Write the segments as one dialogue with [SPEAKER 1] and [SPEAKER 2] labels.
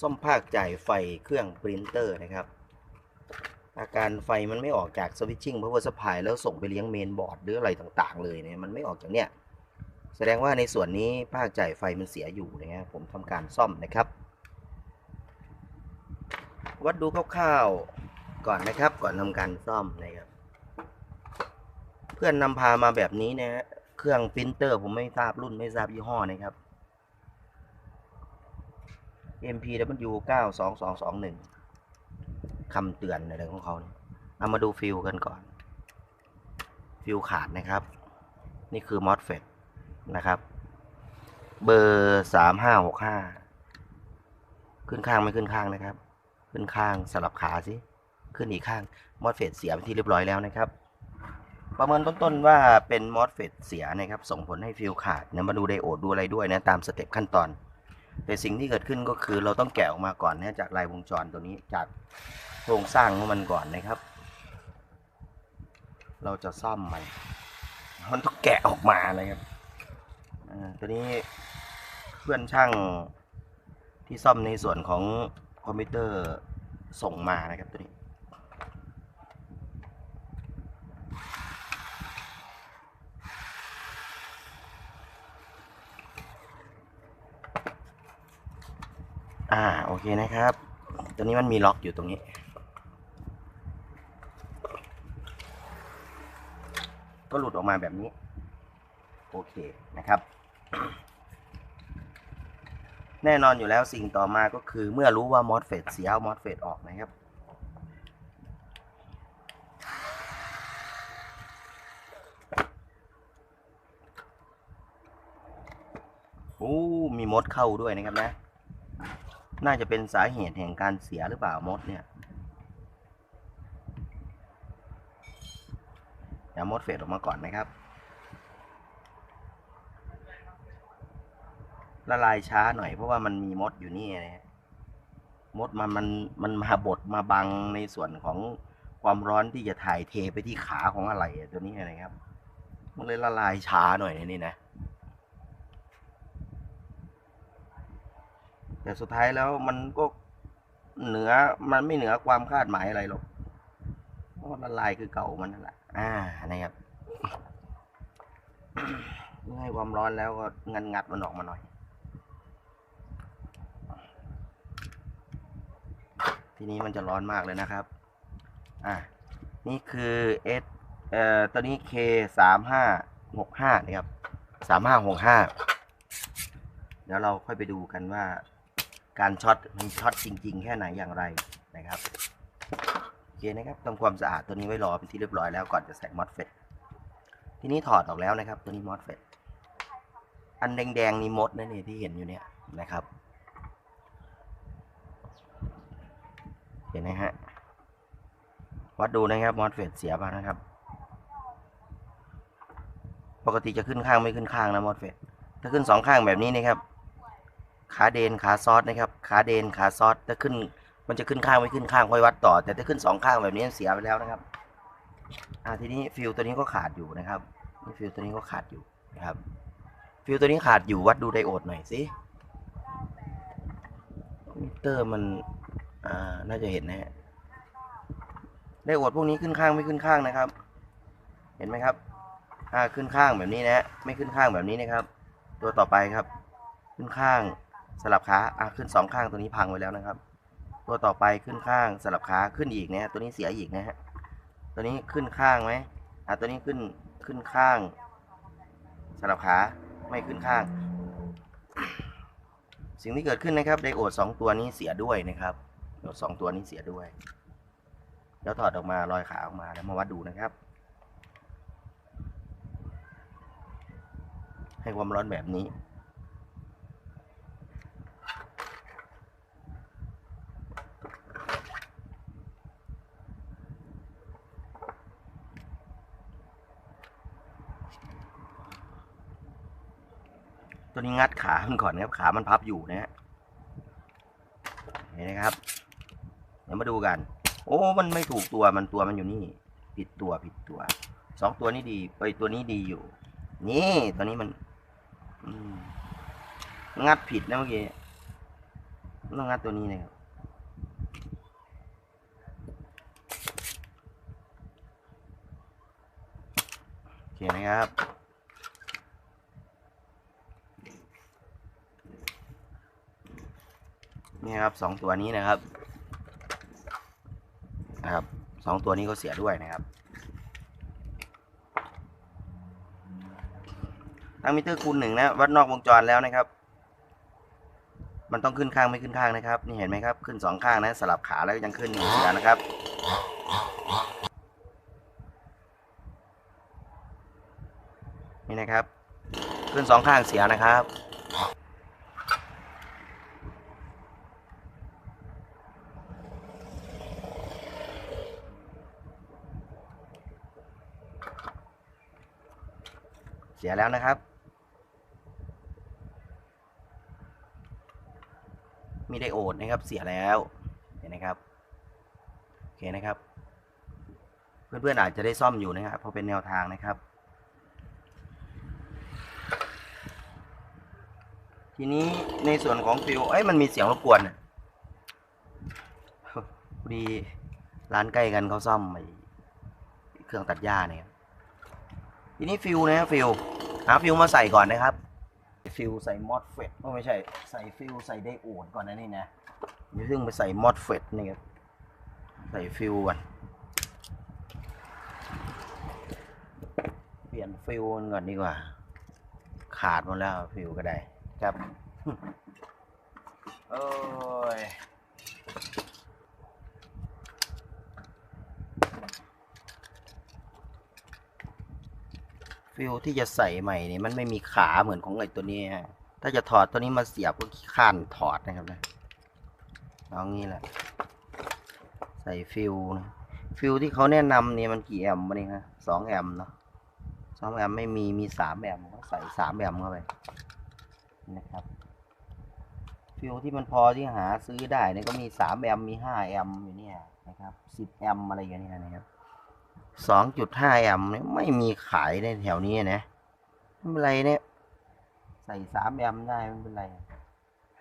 [SPEAKER 1] ซ่อมภาคจ่ายไฟเครื่องปรินเตอร์นะครับ อาการไฟมันไม่ออกจากสวิตชิ่งพาวเวอร์สปายแล้วส่งไปเลี้ยงเมนบอร์ดหรืออะไรต่างๆ เลยเนี่ยมันไม่ออกจากเนี่ยแสดงว่าในส่วนนี้ภาคจ่ายไฟมันเสียอยู่นะครับผมทำการซ่อมนะครับ วัดดูคร่าวๆก่อนนะครับก่อนทำการซ่อมนะครับ เพื่อนนำพามาแบบนี้นะฮะเครื่องปรินเตอร์ผมไม่ทราบรุ่นไม่ทราบยี่ห้อนะครับ MPW 92221คำเตือนอะไรของเขาเนี่ยเอามาดูฟิลกันก่อน ฟิลขาดนะครับ นี่คือ MOSFET นะครับ เบอร์สามห้าหกห้าขึ้นข้างไม่ขึ้นข้างนะครับ ขึ้นข้างสลับขาสิ ขึ้นอีกข้าง MOSFET เสียเป็นที่เรียบร้อยแล้วนะครับ ประเมินต้นๆว่าเป็น MOSFET เสียนะครับ ส่งผลให้ฟิลขาดเนี่ยมาดูไดโอดดูอะไรด้วยนะ ตามสเต็ปขั้นตอน แต่สิ่งที่เกิดขึ้นก็คือเราต้องแกะออกมาก่อนนะจากลายวงจรตัวนี้จากโครงสร้างของมันก่อนนะครับ เราจะซ่อมมันมันต้องแกะออกมานะครับตัวนี้เพื่อนช่างที่ซ่อมในส่วนของคอมพิวเตอร์ส่งมานะครับตัวนี้ อ่าโอเคนะครับ ตัวนี้มันมีล็อกอยู่ตรงนี้ ก็หลุดออกมาแบบนี้ โอเคนะครับ แน่นอนอยู่แล้วสิ่งต่อมาก็คือเมื่อรู้ว่ามอสเฟตเสียเอามอสเฟตออกนะครับโอ้มีมดเข้าด้วยนะครับนะ น่าจะเป็นสาเหตุแห่งการเสียหรือเปล่ามดเนี่ยเดี๋ยวมดเฟดออกมาก่อนนะครับ ละลายช้าหน่อยเพราะว่ามันมีมดอยู่นี่นะฮะมดมันมันมันมาบดมาบังในส่วนของความร้อนที่จะถ่ายเทไปที่ขาของอะไรตัวนี้นะครับ มันเลยละลายช้าหน่อยนนี่นะ แต่สุดท้ายแล้วมันก็เหนือมันไม่เหนือความคาดหมายอะไรหรอกเพราะละลายคือเก่ามันนั่นแหละอ่านะครับเมื่อให้ความร้อนแล้วก็งัดงัดมันออกมาหน่อย ทีนี้มันจะร้อนมากเลยนะครับ อ่านี่คือ S เอ่อตัวนี้ K สามห้าหกห้านะครับสามห้าหกห้าเดี๋ยวเราค่อยไปดูกันว่า การช็อตมันช็อตจริง ๆ แค่ไหนอย่างไรนะครับโอเคนะครับทำความสะอาดตัวนี้ไว้รอเป็นที่เรียบร้อยแล้วก่อนจะใส่มอสเฟตทีนี้ถอดออกแล้วนะครับ ตัวนี้มอสเฟตอันแดงๆนี่มดนะนี่ที่เห็นอยู่เนี่ยนะครับ เห็นไหมฮะวัดดูนะครับมอสเฟตเสียป่ะนะครับ ปกติจะขึ้นข้างไม่ขึ้นข้างนะมอสเฟตถ้าขึ้นสองข้างแบบนี้นะครับ ขาเดนขาซอสนะครับขาเดนขาซอสถ้าขึ้น มันจะขึ้นข้างไม่ขึ้นข้างค่อยวัดต่อ แต่ถ้าขึ้นสองข้างแบบนี้เสียไปแล้วนะครับอ่าทีนี้ฟิลตัวนี้ก็ขาดอยู่นะครับนี่ฟิลตัวนี้ก็ขาดอยู่นะครับ ฟิลตัวนี้ขาดอยู่วัดดูไดโอดหน่อยสิมิเตอร์มันอ่าน่าจะเห็นนะฮะไดโอดพวกนี้ขึ้นข้างไม่ขึ้นข้างนะครับ เห็นไหมครับอ่าขึ้นข้างแบบนี้นะฮะไม่ขึ้นข้างแบบนี้นะครับ ตัวต่อไปครับ ขึ้นข้าง สลับขาอะขึ้นสองข้างตัวนี้พังไปแล้วนะครับ ตัวต่อไปขึ้นข้างสลับขาขึ้นอีกนะตัวนี้เสียอีกนะฮะตัวนี้ขึ้นข้างไหมอะตัวนี้ขึ้นขึ้นข้าง สลับขาไม่ขึ้นข้าง สิ่งที่เกิดขึ้นนะครับไดโอดสองตัวนี้เสียด้วยนะครับไดโอดสองตัวนี้เสียด้วยแล้วถอดออกมาลอยขาออกมาแล้วมาวัดดูนะครับ ให้ความร้อนแบบนี้ ตัวนี้งัดขามันก่อนนะครับขามันพับอยู่นะฮะเห็นไหมครับเดี๋ยวมาดูกัน โอ้ มันไม่ถูกตัวมันตัวมันอยู่นี่ ผิดตัวผิดตัวสองตัวนี้ดีไปตัวนี้ดีอยู่ นี่ตัวนี้มันงัดผิดนะเมื่อกี้ต้องงัดตัวนี้นะครับโอเคนะครับ นี่ครับสองตัวนี้นะครับนะครับสองตัวนี้ก็เสียด้วยนะครับตั้งมิเตอร์คูณหนึ่งนะวัดนอกวงจรแล้วนะครับ มันต้องขึ้นข้างไม่ขึ้นข้างนะครับ นี่เห็นไหมครับ ขึ้นสองข้างนะสลับขาแล้วยังขึ้นอยู่เสียนะครับนี่นะครับ ขึ้นสองข้างเสียนะครับ เสียแล้วนะครับ มีไดโอดนะครับเสียแล้วเห็นไหมครับโอเคนะครับ เพื่อนๆอาจจะได้ซ่อมอยู่นะครับเพราะเป็นแนวทางนะครับ ทีนี้ในส่วนของฟิวเอ้ยมันมีเสียงรบกวนพอดีร้านใกล้กันเขาซ่อมเครื่องตัดหญ้าเนี่ย ทีนี้ฟิวนะฟิวหาฟิวมาใส่ก่อนนะครับ ฟิวใส่มอสเฟตไม่ใช่ใส่ฟิวใส่ไดโอดก่อนนะนี่นะอย่าเพิ่งไปใส่มอสเฟตนี่ครับใส่ฟิวก่อนเปลี่ยนฟิวก่อนดีกว่า ขาดหมดแล้วฟิวก็ได้ครับ โอ้ย ฟิวที่จะใส่ใหม่เนี่ยมันไม่มีขาเหมือนของไอ้ตัวนี้ฮะถ้าจะถอดตัวนี้มาเสียบก็ขี้ข้านถอดนะครับนะเอางี้แหละ ใส่ฟิวนะฟิวที่เขาแนะนำเนี่ยมันกี่แอมป์วะนี่ฮะสองแอมป์เนาะสองแอมป์ไม่มีมีสามแอมป์ก็ใส่สามแอมป์เข้าไปนะครับฟิวที่มันพอที่หาซื้อได้เนี่ยก็มีสามแอมป์มีห้าแอมป์อยู่เนี่ยนะครับสิบแอมป์อะไรอย่างเงี้ยนะครับ สองจุดห้าแอมป์เนี่ยไม่มีขายในแถวนี้นะไม่เป็นไรเนี่ย ใส่สามแอมป์ได้ไม่เป็นไร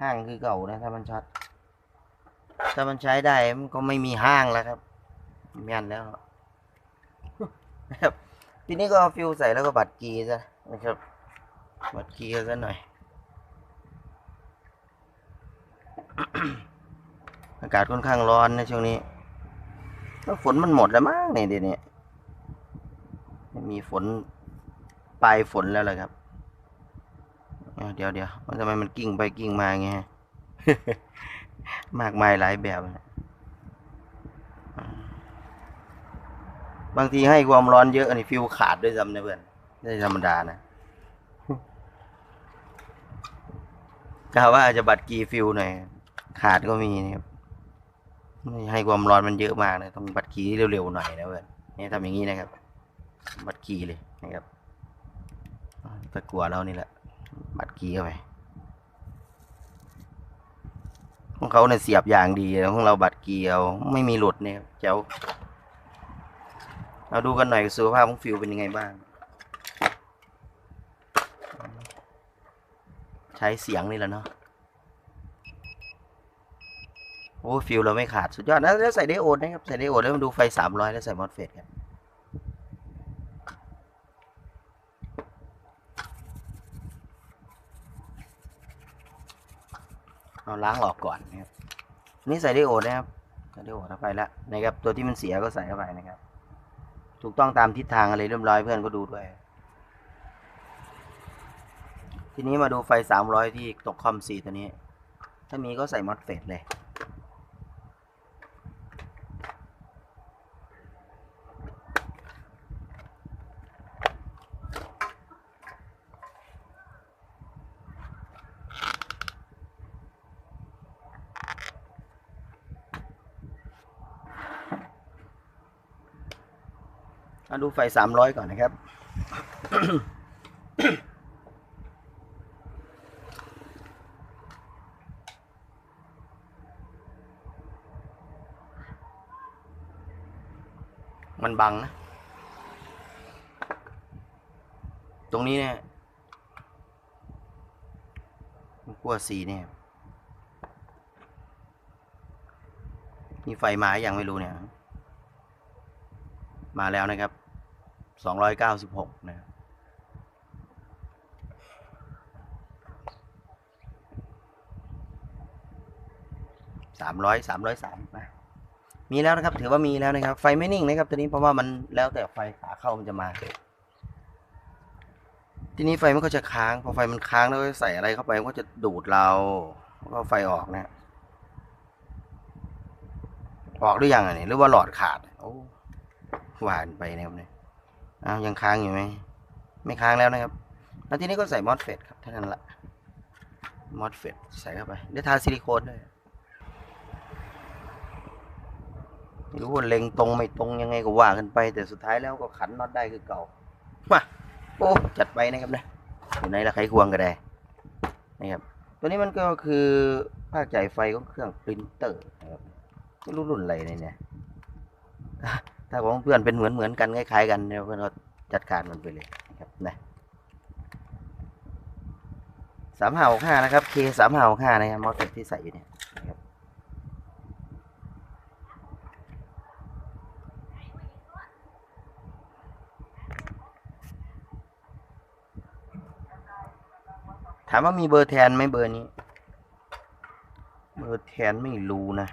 [SPEAKER 1] ห้างคือเก่านะ ถ้ามันชัด ถ้ามันใช้ได้มันก็ไม่มีห้างแล้วครับแม่นแล้วนะครับ ทีนี้ก็เอาฟิวใส่แล้วก็บัตรกีซะนะครับ บัตรกีซะหน่อย อากาศค่อนข้างร้อนนะช่วงนี้แล้วฝนมันหมดแล้วมั้งเนี่ยเดี๋ยวนี้ มีฝนปลายฝนแล้วเลยครับ เดี๋ยวเดี๋ยวมันทำไมมันกิ้งไปกิ้งมาไงมากมายหลายแบบบางทีให้ความร้อนเยอะอันนี้ฟิวขาดด้วยซ้ำนะเพื่อนไม่ธรรมดานะกะว่าจะบัตรกีฟิวหน่อยขาดก็มีนะครับให้ความร้อนมันเยอะมากนะต้องบัดขี่เร็วๆหน่อยนะเพื่อนนี่ทำอย่างนี้นะครับ บัดขี่เลยนะครับตะกัวเรานี่แหละ บัดขี่เข้าไปของเขาเนี่ยเสียบอย่างดีแล้วของเราบัดขี่เอาไม่มีหลุดเนี่ยครับเจ้าเราดูกันหน่อยสุขภาพของฟิวเป็นยังไงบ้าง ใช้เสียงนี่แหละเนาะโอ้ฟิลเราไม่ขาดสุดยอดนะแล้วใส่ไดโอดนะครับ ใส่ไดโอดแล้วมาดูไฟสามร้อยแล้วใส่มอสเฟตกัน เอาล้างออกก่อนนะครับนี่ใส่ไดโอดนะครับใส่ไดโอดเข้าไปแล้วนะครับ ตัวที่มันเสียก็ใส่เข้าไปนะครับ ถูกต้องตามทิศทางอะไรเรียบร้อยเพื่อนก็ดูด้วย ทีนี้มาดูไฟสามร้อยที่ตกคอมสีตัวนี้ ถ้ามีก็ใส่มอสเฟตเลย มาดูไฟสามร้อยก่อนนะครับ มันบังนะ ตรงนี้เนี่ยขั้วสีเนี่ยมีไฟมาอย่างไม่รู้เนี่ย มาแล้วนะครับ สองร้อยเก้าสิบหกนะครับสามร้อยสามร้อยสามนะมีแล้วนะครับ ถือว่ามีแล้วนะครับ ไฟไม่นิ่งนะครับ ตัวนี้เพราะว่ามันแล้วแต่ไฟขาเข้ามันจะมา ทีนี้ไฟมันก็จะค้าง พอไฟมันค้างแล้วใส่อะไรเข้าไปมันก็จะดูดเราแล้วก็ไฟออกนะออกหรือยังอะนี่หรือว่าหลอดขาด โอ้หวานไปนะครับเนี่ย อ้าวยังค้างอยู่ไหมไม่ค้างแล้วนะครับ แล้วทีนี้ก็ใส่มอสเฟตครับเท่านั้นแหละมอสเฟตใส่เข้าไปได้ทาซิลิโคนด้วยไม่รู้ว่าเล็งตรงไม่ตรงยังไงก็ว่ากันไป แต่สุดท้ายแล้วก็ขันน็อตได้คือเก่ามาโอ้จัดไปนะครับนะอยู่ไหนละใครควงก็ได้นะครับตัวนี้มันก็คือภาคจ่ายไฟของเครื่องปรินเตอร์นะครับไม่รู้รุ่นอะไรเนี่ย ถ้าของเพื่อนเป็นเหมือนเหมือนกันคล้ายๆกันเนี่ยเพื่อนก็จัดการมันไปเลยนะครับนะสามห้าหกห้านะครับ K สามห้าหกห้านะครับมอเตอร์ที่ใส่อยู่เนี่ยนะครับถามว่ามีเบอร์แทนไหมเบอร์นี้ เบอร์แทนไม่รู้นะ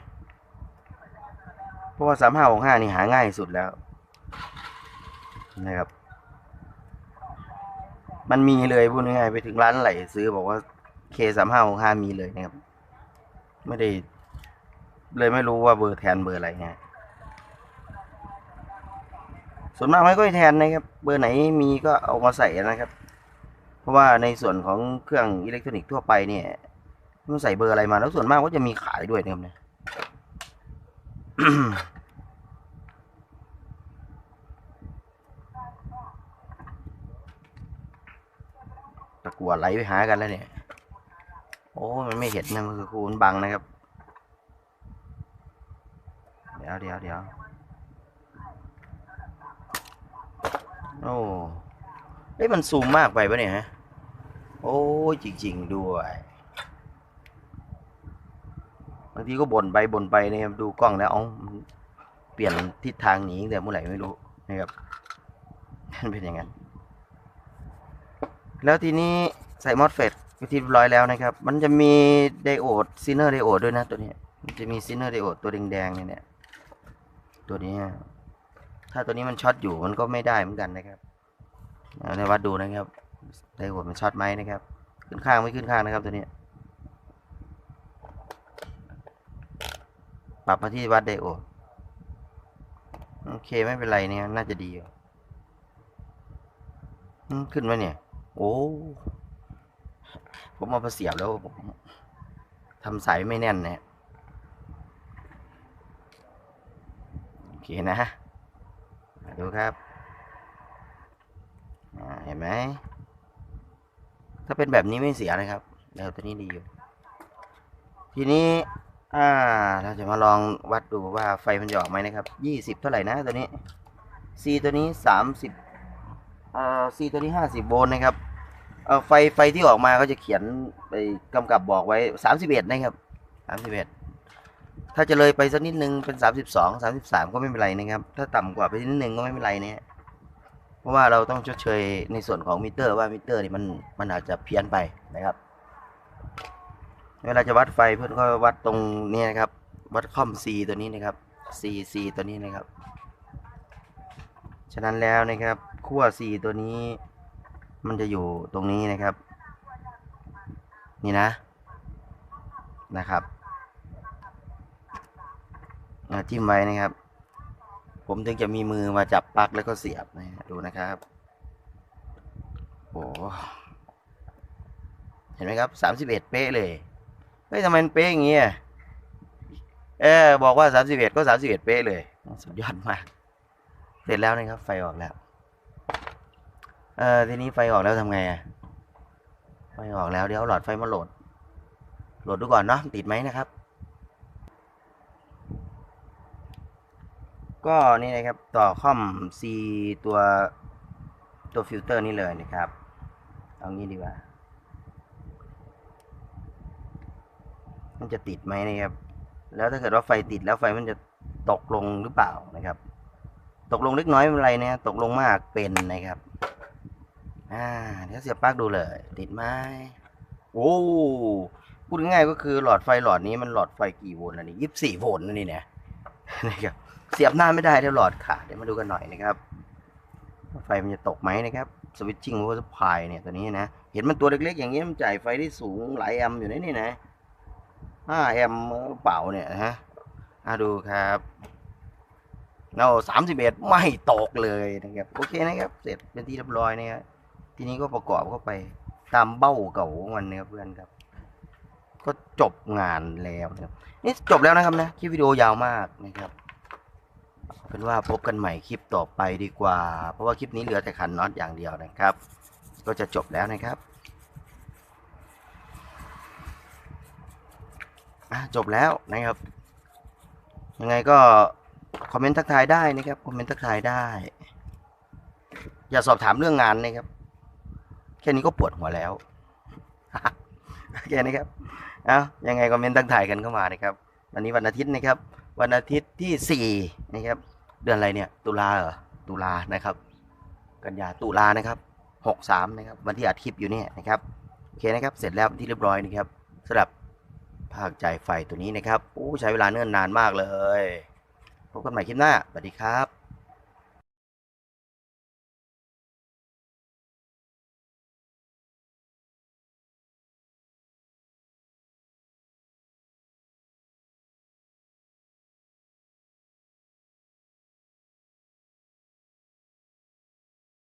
[SPEAKER 1] เพราะว่าสามห้าหกห้านี่หาง่ายสุดแล้วนะครับ มันมีเลยพูดง่ายๆไปถึงร้านไหลซื้อบอกว่าเคสามห้าหกห้ามีเลยนะครับ ไม่ได้ เลยไม่รู้ว่าเบอร์แทนเบอร์อะไรไงส่วนมากไม่ค่อยแทนนะครับ เบอร์ไหนมีก็เอามาใส่นะครับ เพราะว่าในส่วนของเครื่องอิเล็กทรอนิกส์ทั่วไปเนี่ยมันใส่เบอร์อะไรมาแล้วส่วนมากก็จะมีขายด้วยนะครับเนี่ย ตะกัวไหลไปหากันแล้วเนี่ย โอ้มันไม่เห็นนะมันคือคูนบังนะครับ เดี๋ยวเดี๋ยวเดี๋ยวโอ้เอ้ยมันซูมมากไปปะเนี่ยฮะ โอ้ยจริง ๆ ด้วยางทีก็บ่นไปบ่นไปนะครับดูกล้องแล้วเอ้าเปลี่ยนทิศทางหนีแต่เมื่อไหร่ไม่รู้นะครับมันเป็นอย่างนั้น แล้วทีนี้ใส่มอสเฟตไปที่ร้อยแล้วนะครับ มันจะมีไดโอดซินเนอร์ไดโอดด้วยนะตัวนี้มันจะมีซินเนอร์ไดโอดตัวแดงๆเนี่ยตัวนี้ ถ้าตัวนี้มันช็อตอยู่มันก็ไม่ได้เหมือนกันนะครับเอาในวัดดูนะครับไดโอดมันช็อตไหมนะครับ ขึ้นข้างไม่ขึ้นข้างนะครับตัวนี้ ปรับมาที่วัดไดโอดโอเคไม่เป็นไรเนี่ยน่าจะดีอยู่ขึ้นไหมเนี่ย โอ้ผมเอาไปเสียบแล้วผมทำสายไม่แน่นเนี่ยโอเคนะดูครับเห็นไหมถ้าเป็นแบบนี้ไม่เสียนะครับเดี๋ยวตัวนี้ดีอยู่ทีนี้ อ่า เราจะมาลองวัดดูว่าไฟมันจะออกไหมนะครับยี่สิบเท่าไหร่นะตัวนี้ C ตัวนี้สามสิบเอ่อ C ตัวนี้ห้าสิบโวลต์นะครับเอ่อไฟไฟที่ออกมาก็จะเขียนไปกำกับบอกไว้สามสิบเอ็ดนะครับสามสิบเอ็ดถ้าจะเลยไปสักนิดนึงเป็นสามสิบสองสามสิบสามก็ไม่เป็นไรนะครับ ถ้าต่ำกว่าไปนิดนึงก็ไม่เป็นไรเนี่ยเพราะว่าเราต้องชดเชยในส่วนของมิเตอร์ว่ามิเตอร์นี่มันมันอาจจะเพี้ยนไปนะครับ เวลาจะวัดไฟเพื่อนก็วัดตรงนี้นะครับ วัดคอม C ตัวนี้นะครับ C C ตัวนี้นะครับ ฉะนั้นแล้วนะครับขั้ว C ตัวนี้ มันจะอยู่ตรงนี้นะครับ นี่นะนะครับอ่าจิ้มไว้นะครับ ผมถึงจะมีมือมาจับปลั๊กแล้วก็เสียบนะฮะดูนะครับโอ้เห็นไหมครับสามสิบเอ็ดเป๊ะเลย เฮ้ยทำไมมันเป๊ะอย่างเงี้ยเออบอกว่าสามสิบเอ็ดก็สามสิบเอ็ดเป๊ะเลย สุดยอดมาก เสร็จแล้วนะครับ ไฟออกแล้ว เออทีนี้ไฟออกแล้วทำไงอะ ไฟออกแล้วเดี๋ยวเอาหลอดไฟมาโหลด โหลดดูก่อนเนาะติดไหมนะครับ ก็นี่นะครับต่อคอม C ตัวตัวฟิลเตอร์นี่เลยนะครับ เอางี้ดีกว่า มันจะติดไหมนะครับ แล้วถ้าเกิดว่าไฟติดแล้วไฟมันจะตกลงหรือเปล่านะครับ ตกลงเล็กน้อยเป็นไรนะตกลงมากเป็นนะครับ อ่าเดี๋ยวเสียบปลั๊กดูเลย ติดไหมโอ้พูดง่ายก็คือหลอดไฟหลอดนี้มันหลอดไฟกี่โวลต์นะนี่ยี่สิบสี่โวลต์นะนี่เนี่ยนะครับ เสียบหน้าไม่ได้เดี๋ยวหลอดขาดเดี๋ยวมาดูกันหน่อยนะครับไฟมันจะตกไหมนะครับสวิตชิ่งวอเตอร์พายเนี่ยตัวนี้นะ เห็นมันตัวเล็กๆ อย่างนี้มันจ่ายไฟได้สูงหลายแอมป์อยู่ในนี่นะ ห้าแอมเปล่าเนี่ยนะฮะอ่าดูครับเราสามสิบเอ็ดไม่ตกเลยนะครับโอเคนะครับ เสร็จเป็นที่เรียบร้อยนะครับทีนี้ก็ประกอบเข้าไปตามเบ้าเก่าของมันนะครับเพื่อนครับ ก็จบงานแล้วนะครับนี่จบแล้วนะครับนะคลิปวิดีโอยาวมากนะครับ เป็นว่าพบกันใหม่คลิปต่อไปดีกว่า เพราะว่าคลิปนี้เหลือแต่ขันน็อตอย่างเดียวนะครับ ก็จะจบแล้วนะครับ อะจบแล้วนะครับ ยังไงก็คอมเมนต์ทักทายได้นะครับคอมเมนต์ทักทายได้ อย่าสอบถามเรื่องงานนะครับ แค่นี้ก็ปวดหัวแล้วโอเคนะครับเอายังไงคอมเมนต์ทักทายกันเข้ามานะครับ วันนี้วันอาทิตย์นะครับ วันอาทิตย์ที่สี่นะครับ เดือนอะไรเนี่ย ตุลาเหรอตุลานะครับ กันยาตุลานะครับหกสามนะครับ วันที่อัดคลิปอยู่เนี่ยนะครับโอเคนะครับ เสร็จแล้วที่เรียบร้อยนะครับสำหรับ ภาคจ่ายไฟตัวนี้นะครับโอ้ใช้เวลาเนิ่นนานมากเลย พบกันใหม่คลิปหน้าสวัสดีครับ